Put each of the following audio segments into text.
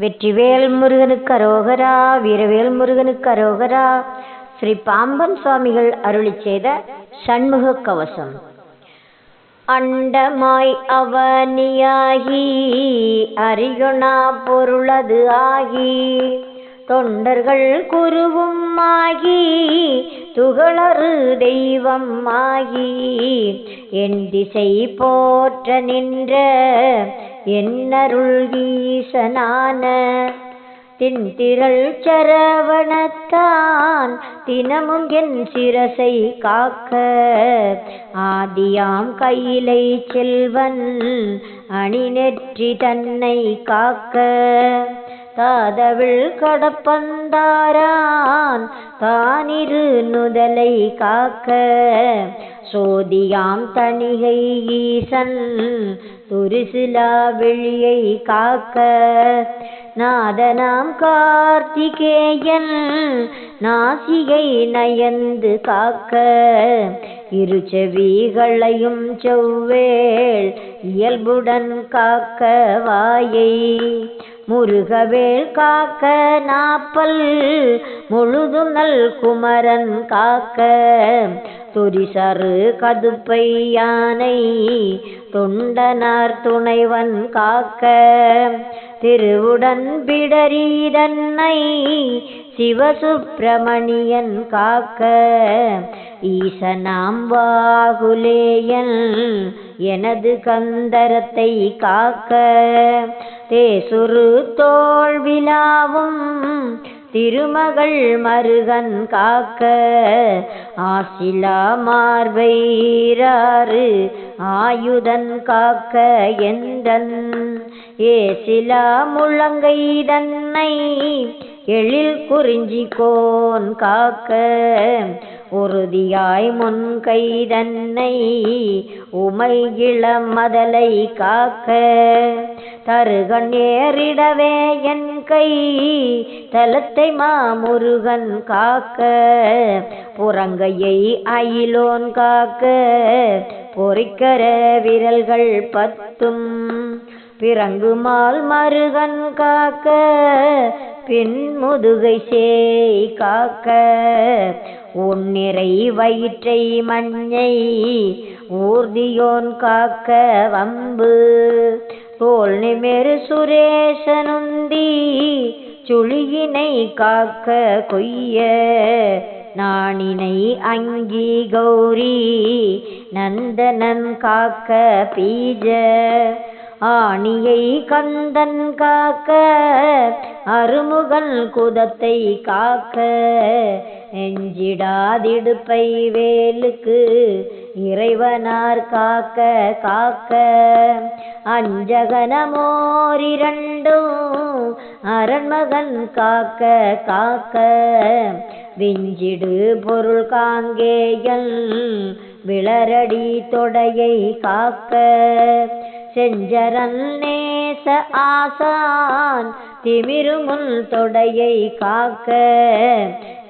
வெற்றிவேல் முருகனுக்கு அரோகரா வீரவேல் முருகனுக்கு அரோகரா. ஸ்ரீ பாம்பன் சுவாமிகள் அருளி செய்த சண்முக கவசம். அண்டமாய் அவனியாகி அரியுணா பொருளது ஆகி. தொண்டர்கள் குருவும் ஆகி துகளறு தெய்வம் ஆகி. என் திசை போற்ற நின்ற என்னருள் தின்திரள் சரவணத்தான் தினமும் என் சிரசை காக்க. ஆதியாம் கையிலை செல்வன் அணி நெற்றி தன்னை காக்க. தாதவிழ் கடப்பந்தாரான் தானிரு நுதலை காக்க. சோதியாம் தணிகை ஈசன் துரிசிலா வெளியை காக்க. நாதனாம் கார்த்திகேயன் நாசிகை நயந்து காக்க. இரு செவிகளையும் செவ்வேள் இயல்புடன் காக்க வாயை. முருகவேல் காக்க நாப்பல் முழுதும் நல் குமரன் காக்க. துரிசரு கதுப்பை யானை தொண்டனார் துணைவன் காக்க. திருவுடன் பிடரீதன்னை சிவசுப்பிரமணியன் காக்க. ஈசனாம் வாகுலேயன் எனது கந்தரத்தை காக்க. தேசுரு தோல் விழாவும் திருமகள் மருகன் காக்க. ஆசிலா மார்பைராறு ஆயுதன் காக்க எந்தன்? ஏசிலா முழங்கை தன்னை எழில் குறிஞ்சி கோன் காக்க. உறுதியாய் முன் கைதன்னை உமை இளம் மதலை காக்க. தருகன் ஏறிடவே என் கை. தலத்தை மாமுருகன் காக்க. புறங்கையை அயிலோன் காக்க. பொறிக்கர விரல்கள் பத்தும். பிறங்குமால் மருகன் காக்க. பின்முதுகை சேய் காக்க. உன்னிறை வயிற்றை மஞ்சை ஊர்தியோன் காக்க வம்பு. தோல் நிமிரு சுரேசனுந்தி சுழியினை காக்க கொய்ய நாணினை அங்கி கௌரி நந்தனன் காக்க பீஜ ஆணியை கந்தன் காக்க அருமுகன் குதத்தை காக்க எஞ்சிடாதிடுப்பை வேலுக்கு இறைவனார் காக்க காக்க. அஞ்சகனமோரிரண்டும் அரண்மகன் காக்க காக்க. விஞ்சிடு பொருள் காங்கேயல் விளரடி தொடையை காக்க. செஞ்சரன் நேச ஆசான் திமிருமுல் தொடையை காக்க.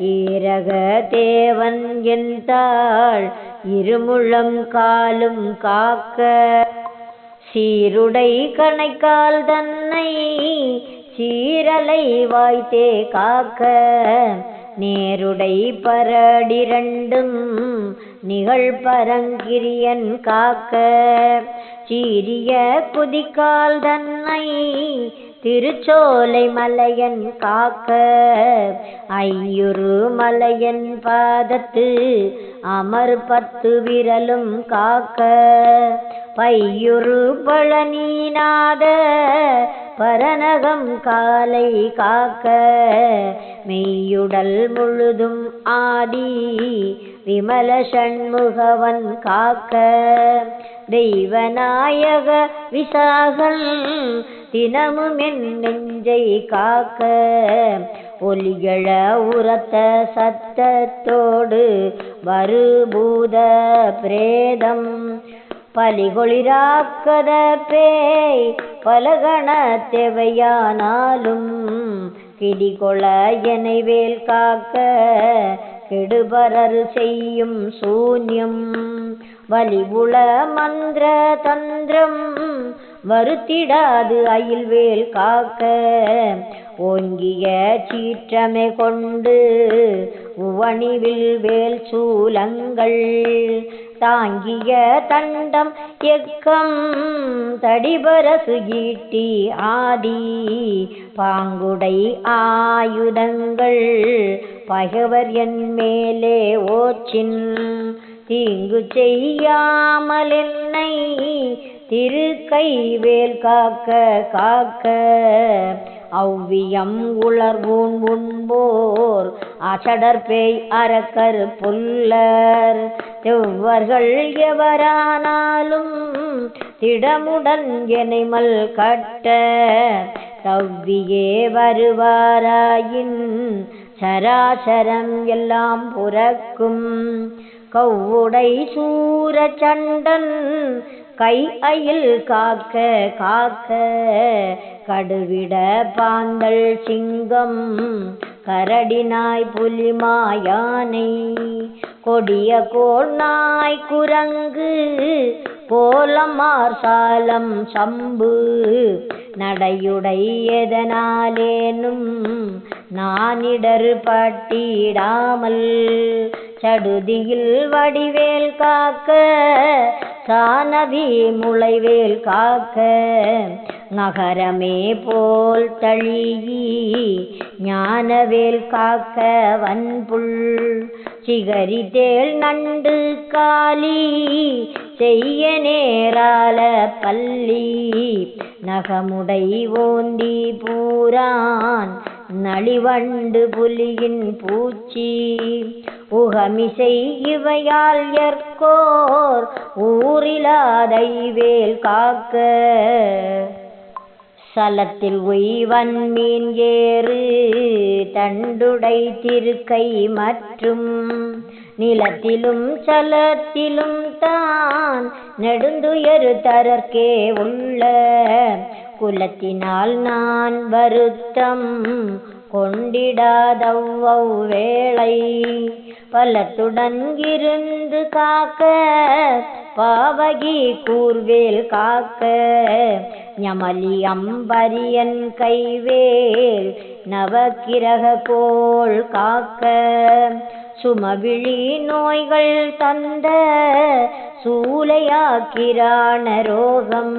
ஈரக தேவன் என் தாள் இருமுழம் காலும் காக்க சீருடை கணைக்கால் தன்னை சீரலை வாய்த்தே காக்க நேருடை பரடிரண்டும் நிகழ் பரங்கிரியன் காக்க சீரிய குதிக்கால் தன்னை திருச்சோலை மலையன் காக்க ஐயுரு மலையன் பாதத்து அமர் பத்து விரலும் காக்க. பையுரு பழனிநாத பரநகம் காலை காக்க மெய்யுடல் முழுதும் ஆடி விமல சண்முகவன் காக்க. தெய்வநாயக விசாகன் தினமும் என் நெஞ்சை காக்க ஒலிகள உரத்த சத்தத்தோடு வருபூத பிரேதம். பலிகொளிராக்கத பேய் பலகண தேவையானாலும் கிடிகொள எனைவேல் காக்க கெடுபரர் செய்யும் சூன்யம். வலிவுள மந்திர தந்திரம் வருத்திடாது அயில்வேல் காக்க. ஓங்கிய சீற்றமை கொண்டு உவணிவில் வேல் சூலங்கள். தாங்கிய தண்டம் எக்கம் தடிபரசு ஈட்டி ஆதி. பாங்குடை ஆயுதங்கள் பகைவர் என் மேலே ஓச்சின். தீங்கு செய்யாமல் என்னை திருக்கைவேல் காக்க காக்க. அவ்வியம் உளர்வூன் உண்போர் அசடற்பேய் பேய் புல்லர். செவ்வர்கள் எவரானாலும் திடமுடன் எனைமல் கட்ட தவ்வியே வருவாராயின் சராசரம் எல்லாம் புறக்கும். கவ்வுடை சூர சண்டன் கை அயில் காக்க காக்க. கடுவிட பாந்தல் சிங்கம் கரடினாய் புலிமாயானை. கொடிய கோர்நாய் குரங்கு போலமார் சாலம் சம்பு. நடையுடை எதனாலேனும் நானிடர் பட்டிடாமல் சடுதியில் வடிவேல் காக்க சானதி முளைவேல் காக்க நகரமே போல் தழியி ஞானவேல் காக்க வன்புள் சிகரிதேல் நண்டு காலி செய்ய நேரால பள்ளி. நகமுடை ஓந்தி பூரான் நளிவண்டு புலியின் பூச்சி. உகமிசை இவையால் எற்கோர் ஊரிலாதை வேல் காக்க. சலத்தில் உய்வன் மீன் ஏறு தண்டுடை திருக்கை மற்றும் நிலத்திலும் சலத்திலும் தான் நெடுந்துயரு தரற்கே உள்ள குலத்தினால் நான் வருத்தம் கொண்டிடாதவ்வவ் வேளை பலத்துடன் இருந்து காக்க பாவகி கூர்வேல் காக்க. ஞமலி அம்பரியன் கைவேல் நவக்கிரக போல் காக்க. சுமவிழி நோய்கள் தந்த சூலையாக்கிரான ரோகம்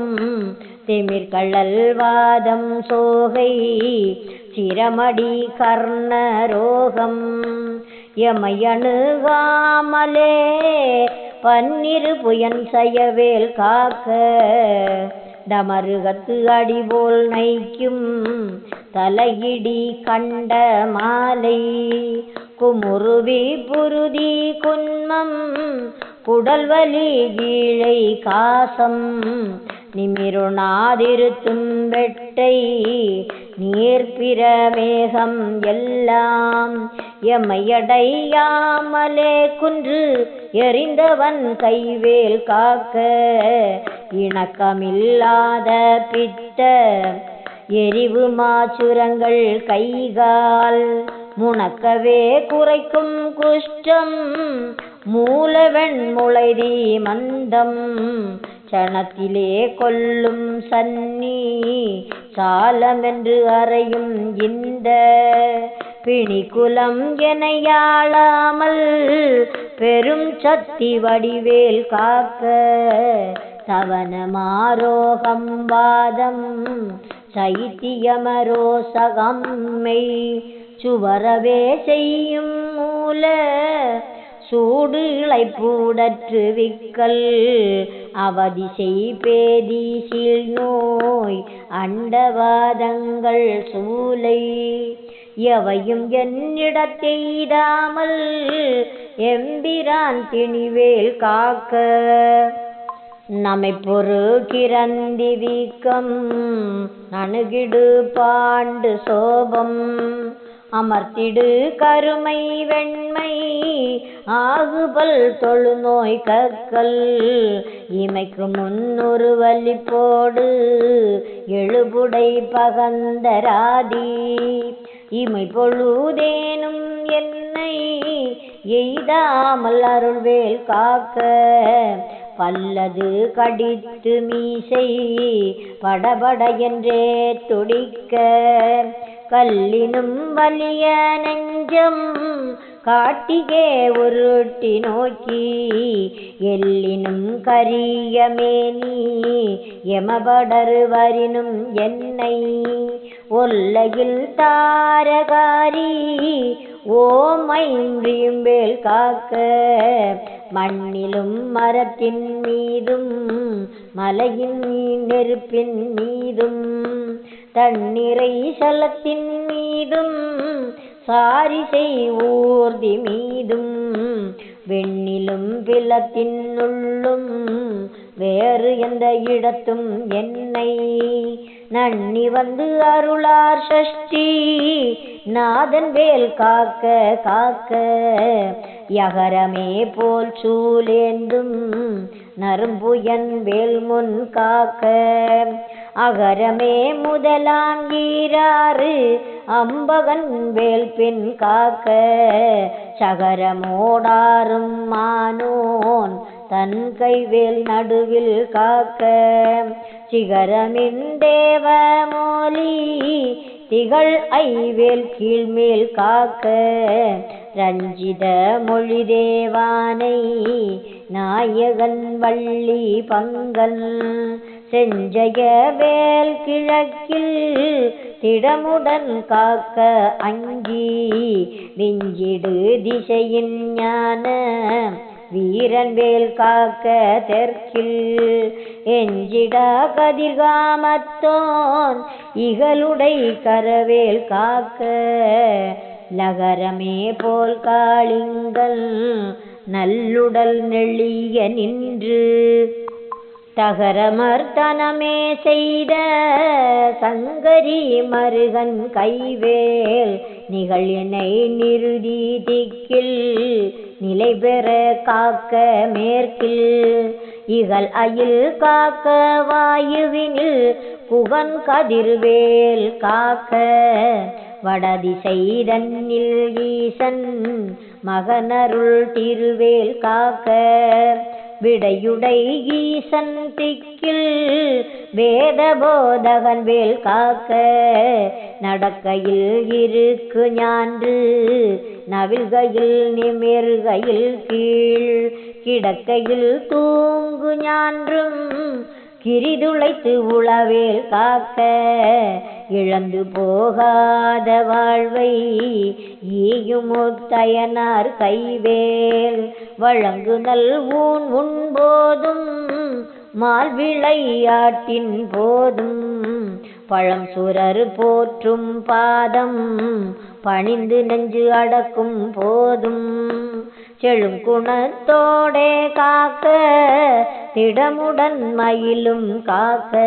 திமிர்கள்ளல் வாதம் சோகை சிரமடி கர்ணரோகம். எமையணுகாமலே பன்னிரு புயன் செய்யவேல் காக்க டமருகத்து அடிபோல் நைக்கும் தலையிடி கண்ட மாலை. குமுருவி புருதி குன்மம் குடல்வலி கீழை காசம் நிமிருணாதிருத்தும் வெட்டை நீர்பிரவேகம் எல்லாம் எமையடையாமலே குன்று எறிந்தவன் கைவேல் காக்க இணக்கமில்லாத பித்த எரிவு மாச்சுரங்கள் கைகால் முணக்கவே குறைக்கும் குஷ்டம் மூலவெண் முளைதி மந்தம் சணத்திலே கொல்லும் சன்னி சாலமென்று அறையும் இந்த பிணிக்குலம் எனையாளாமல் பெரும் சக்தி வடிவேல் காக்க சவனமாரோகம் வாதம் சைத்தியமரோசகம்மை சுவரவே செய்யும் மூல சூடு இழைப்பூடற்று விக்கல் அவதி செய்பேதி நோய் அண்டவாதங்கள் சூலை. எவையும் என்னிடத்தெய்தாமல் எம்பிரான் திணிவேல் காக்க. நமை பொறு கிரந்தி வீக்கம் நணுகிடு பாண்டு சோபம். அமர்த்திடு கருமை வெண்மை ஆகுபல் தொழுநோய் கற்கள் இமைக்கு முன்னொரு வலி போடு எழுபுடை பகந்தராதி. இமை பொழுதேனும் என்னை எய்தாமல் அருள்வேல் காக்க. பல்லது கடித்து மீசை படபட என்றே துடிக்க. கல்லினும் வலிய நெஞ்சம் காட்டிகே உருட்டி நோக்கி எல்லினும் கரியமேனி எமபடரு வரினும் என்னை ஒல்லையில் தாரகாரி ஓமையும் வேல் காக்க மண்ணிலும் மரத்தின் மீதும் மலையின் நெருப்பின் மீதும் தண்ணீரை சலத்தின் மீதும் சாரிசை ஊர்தி மீதும் வெண்ணிலும் பிலத்தின் உள்ளும் வேறு எந்த இடத்தும் என்னை நன்னி வந்து அருளார் சஷ்டி. நாதன் வேல் காக்க காக்க யகரமே போல் சூலேந்தும் நரும்புயன் வேல் முன் காக்க. அகரமே முதலாம் ஈராறு அம்பகன் வேல் பின் காக்க சகரமோடாரும் மானோன் தன் கைவேல் நடுவில் காக்க. சிகரமின் தேவமோலி திகழ் ஐவேல் கீழ்மேல் காக்க. ரஞ்சித மொழி தேவானை நாயகன் வள்ளி பங்கன் செஞ்சய வேல் கிழக்கில் திடமுடன் காக்க அஞ்சி விஞ்சிடு திசையின் ஞான வீரன் வேல் காக்க தெற்கில் எஞ்சிடா கதிர்காமத்தோன் இகலுடை கரவேல் காக்க நகரமே போல் காளிங்கள் நல்லுடல் நெளிய நின்று தகரமர்த்தனமே செய்த சங்கரி மருகன் கைவேல் நிகழினை நிறுதி திக்கில் நிலை பெற காக்க மேற்கில். இகல் அயில் காக்க வாயுவினில் புகன் கதிர்வேல் காக்க. வடதிசை தன்னில் ஈசன் மகனருள் திருவேல் காக்க. விடையுடை ஈசன் திக்கில் வேத போதகன் வேல் காக்க. நடக்கையில் இருக்கு ஞான்று நவில்கையில் நிமிர்கையில் கீழ். கிடக்கையில் தூங்கு ஞான்றும் கிரிதுளைத்து உளவேல் காக்க. இழந்து போகாத வாழ்வை ஈயுமுத்தயனார் கைவேல். வழங்கு நல் ஊன் உண்போதும் மால் விளையாட்டின் போதும். பழம் சுரர் போற்றும் பாதம் பணிந்து நெஞ்சு அடக்கும் போதும். செழும் குணத்தோடே காக்க திடமுடன் மயிலும் காக்க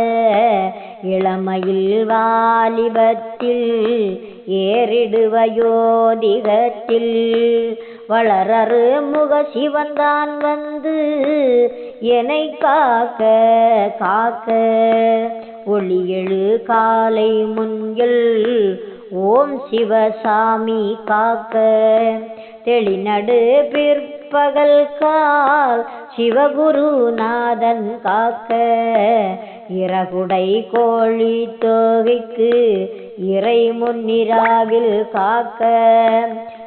இளமையில் வாலிபத்தில் ஏறிடுவயோதிகத்தில். வளரரு முக சிவன்தான் வந்து என்னை காக்க காக்க. ஒளியெழு காலை முன்கள் ஓம் சிவசாமி காக்க. தெளிநடு பிற்பகல் கால் சிவகுருநாதன் காக்க. இறகுடை கோழி தோகைக்கு இறை முன்னிராவில் காக்க.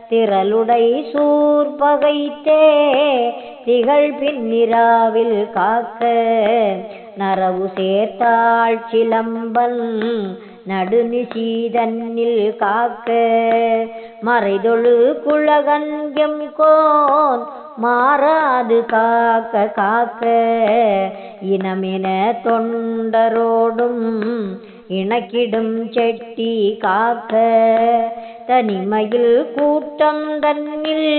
திரளுடை சூர்பகைத்தே திகழ் பின்னிராவில் காக்க. நரவு சேர்த்தாள் சிலம்பன் நடுநிசீதன்னில் காக்க மறைதொழு குழகன்யம் கோன் மாறாது காக்க காக்க இனமின தொண்டரோடும் இணக்கிடும் செட்டி காக்க தனிமையில் கூட்டம் தன்னில்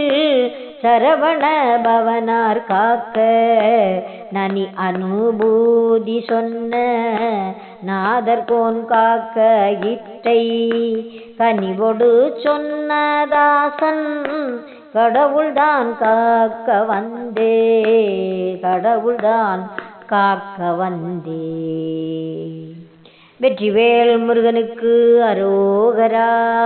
சரவண பவனார் காக்க நனி அனுபூதி சொன்ன நாதர்கோன் காக்க இட்டை. கனிவொடு சொன்னதாசன் கடவுள்தான் காக்க வந்தே. கடவுள்தான் காக்க வந்தே. வெற்றிவேல் முருகனுக்கு அரோகரா.